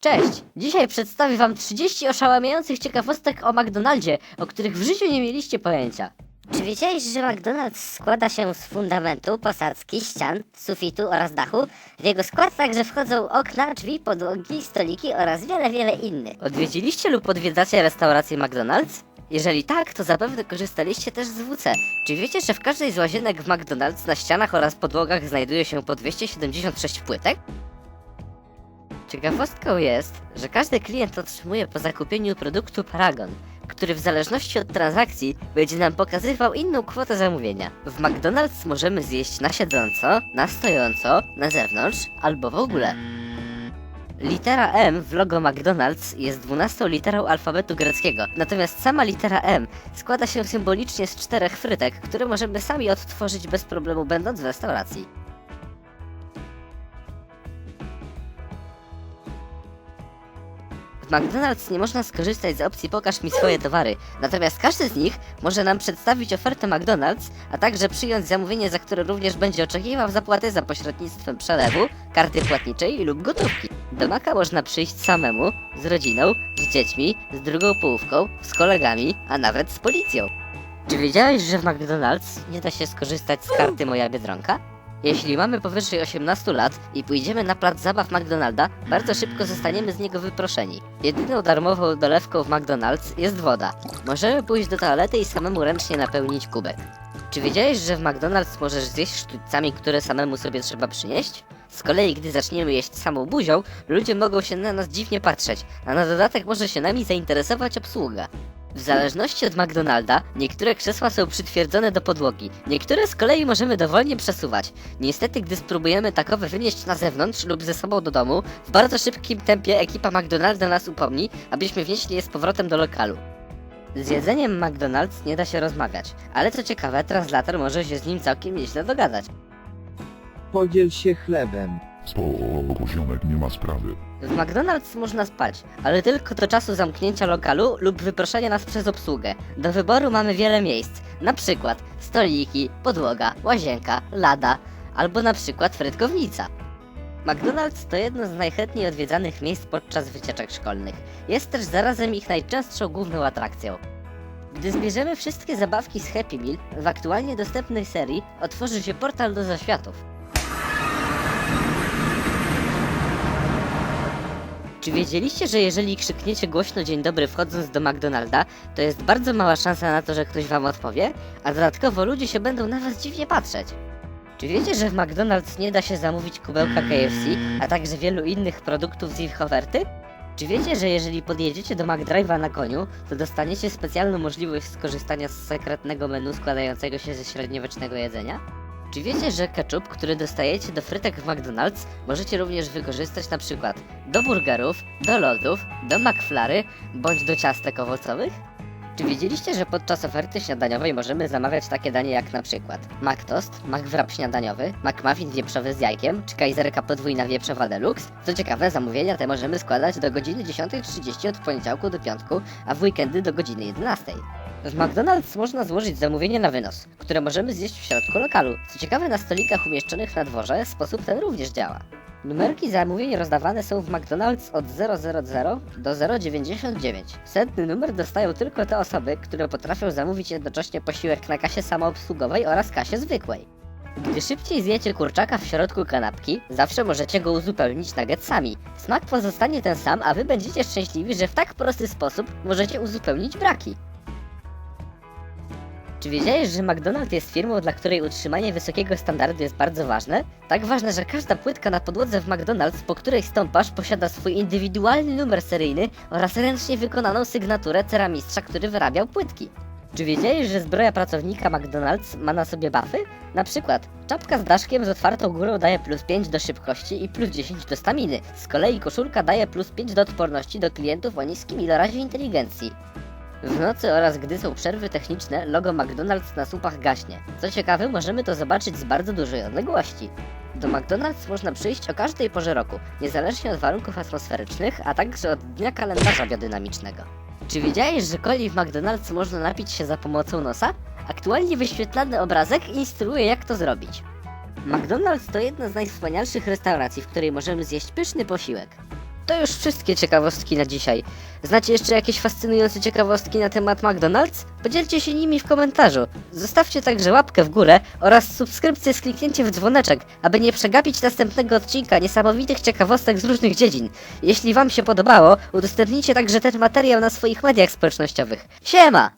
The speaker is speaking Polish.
Cześć! Dzisiaj przedstawię wam 30 oszałamiających ciekawostek o McDonaldzie, o których w życiu nie mieliście pojęcia. Czy wiedziałeś, że McDonald's składa się z fundamentu, posadzki, ścian, sufitu oraz dachu? W jego skład także wchodzą okna, drzwi, podłogi, stoliki oraz wiele, wiele innych. Odwiedziliście lub odwiedzacie restaurację McDonald's? Jeżeli tak, to zapewne korzystaliście też z WC. Czy wiecie, że w każdej z łazienek w McDonald's na ścianach oraz podłogach znajduje się po 276 płytek? Ciekawostką jest, że każdy klient otrzymuje po zakupieniu produktu paragon, który w zależności od transakcji będzie nam pokazywał inną kwotę zamówienia. W McDonald's możemy zjeść na siedząco, na stojąco, na zewnątrz albo w ogóle. Litera M w logo McDonald's jest 12 literą alfabetu greckiego, natomiast sama litera M składa się symbolicznie z czterech frytek, które możemy sami odtworzyć bez problemu będąc w restauracji. W McDonald's nie można skorzystać z opcji pokaż mi swoje towary, natomiast każdy z nich może nam przedstawić ofertę McDonald's, a także przyjąć zamówienie, za które również będzie oczekiwał zapłaty za pośrednictwem przelewu, karty płatniczej lub gotówki. Do Maka można przyjść samemu, z rodziną, z dziećmi, z drugą połówką, z kolegami, a nawet z policją. Czy wiedziałeś, że w McDonald's nie da się skorzystać z karty Moja Biedronka? Jeśli mamy powyżej 18 lat i pójdziemy na plac zabaw McDonalda, bardzo szybko zostaniemy z niego wyproszeni. Jedyną darmową dolewką w McDonald's jest woda. Możemy pójść do toalety i samemu ręcznie napełnić kubek. Czy wiedziałeś, że w McDonald's możesz zjeść sztućcami, które samemu sobie trzeba przynieść? Z kolei, gdy zaczniemy jeść samą buzią, ludzie mogą się na nas dziwnie patrzeć, a na dodatek może się nami zainteresować obsługa. W zależności od McDonalda, niektóre krzesła są przytwierdzone do podłogi, niektóre z kolei możemy dowolnie przesuwać. Niestety, gdy spróbujemy takowe wynieść na zewnątrz lub ze sobą do domu, w bardzo szybkim tempie ekipa McDonalda nas upomni, abyśmy wnieśli je z powrotem do lokalu. Z jedzeniem McDonald's nie da się rozmawiać, ale co ciekawe, translator może się z nim całkiem nieźle dogadać. Podziel się chlebem. Spoko, ziomek, nie ma sprawy. W McDonald's można spać, ale tylko do czasu zamknięcia lokalu lub wyproszenia nas przez obsługę. Do wyboru mamy wiele miejsc, na przykład stoliki, podłoga, łazienka, lada, albo na przykład frytkownica. McDonald's to jedno z najchętniej odwiedzanych miejsc podczas wycieczek szkolnych. Jest też zarazem ich najczęstszą główną atrakcją. Gdy zbierzemy wszystkie zabawki z Happy Meal, w aktualnie dostępnej serii otworzy się portal do zaświatów. Czy wiedzieliście, że jeżeli krzykniecie głośno dzień dobry wchodząc do McDonalda, to jest bardzo mała szansa na to, że ktoś wam odpowie, a dodatkowo ludzie się będą na was dziwnie patrzeć? Czy wiecie, że w McDonald's nie da się zamówić kubełka KFC, a także wielu innych produktów z ich oferty? Czy wiecie, że jeżeli podjedziecie do McDrive'a na koniu, to dostaniecie specjalną możliwość skorzystania z sekretnego menu składającego się ze średniowiecznego jedzenia? Czy wiecie, że ketchup, który dostajecie do frytek w McDonald's, możecie również wykorzystać na przykład do burgerów, do lodów, do McFlary bądź do ciastek owocowych? Czy wiedzieliście, że podczas oferty śniadaniowej możemy zamawiać takie danie jak na przykład McToast, McWrap śniadaniowy, McMuffin wieprzowy z jajkiem, czy kajzerka podwójna wieprzowa deluxe? Co ciekawe, zamówienia te możemy składać do godziny 10.30 od poniedziałku do piątku, a w weekendy do godziny 11. W McDonald's można złożyć zamówienie na wynos, które możemy zjeść w środku lokalu. Co ciekawe, na stolikach umieszczonych na dworze sposób ten również działa. Numerki zamówień rozdawane są w McDonald's od 000 do 099. Setny numer dostają tylko te osoby, które potrafią zamówić jednocześnie posiłek na kasie samoobsługowej oraz kasie zwykłej. Gdy szybciej zjecie kurczaka w środku kanapki, zawsze możecie go uzupełnić nuggetsami. Smak pozostanie ten sam, a wy będziecie szczęśliwi, że w tak prosty sposób możecie uzupełnić braki. Czy wiedziałeś, że McDonald's jest firmą, dla której utrzymanie wysokiego standardu jest bardzo ważne? Tak ważne, że każda płytka na podłodze w McDonald's, po której stąpasz, posiada swój indywidualny numer seryjny oraz ręcznie wykonaną sygnaturę ceramistrza, który wyrabiał płytki. Czy wiedziałeś, że zbroja pracownika McDonald's ma na sobie buffy? Na przykład, czapka z daszkiem z otwartą górą daje plus 5 do szybkości i plus 10 do staminy. Z kolei koszulka daje plus 5 do odporności do klientów o niskim ilorazie inteligencji. W nocy oraz gdy są przerwy techniczne, logo McDonald's na słupach gaśnie. Co ciekawe, możemy to zobaczyć z bardzo dużej odległości. Do McDonald's można przyjść o każdej porze roku, niezależnie od warunków atmosferycznych, a także od dnia kalendarza biodynamicznego. Czy wiedziałeś, że coli w McDonald's można napić się za pomocą nosa? Aktualnie wyświetlany obrazek instruuje jak to zrobić. McDonald's to jedna z najwspanialszych restauracji, w której możemy zjeść pyszny posiłek. To już wszystkie ciekawostki na dzisiaj. Znacie jeszcze jakieś fascynujące ciekawostki na temat McDonald's? Podzielcie się nimi w komentarzu. Zostawcie także łapkę w górę oraz subskrypcję z kliknięciem w dzwoneczek, aby nie przegapić następnego odcinka niesamowitych ciekawostek z różnych dziedzin. Jeśli wam się podobało, udostępnijcie także ten materiał na swoich mediach społecznościowych. Siema!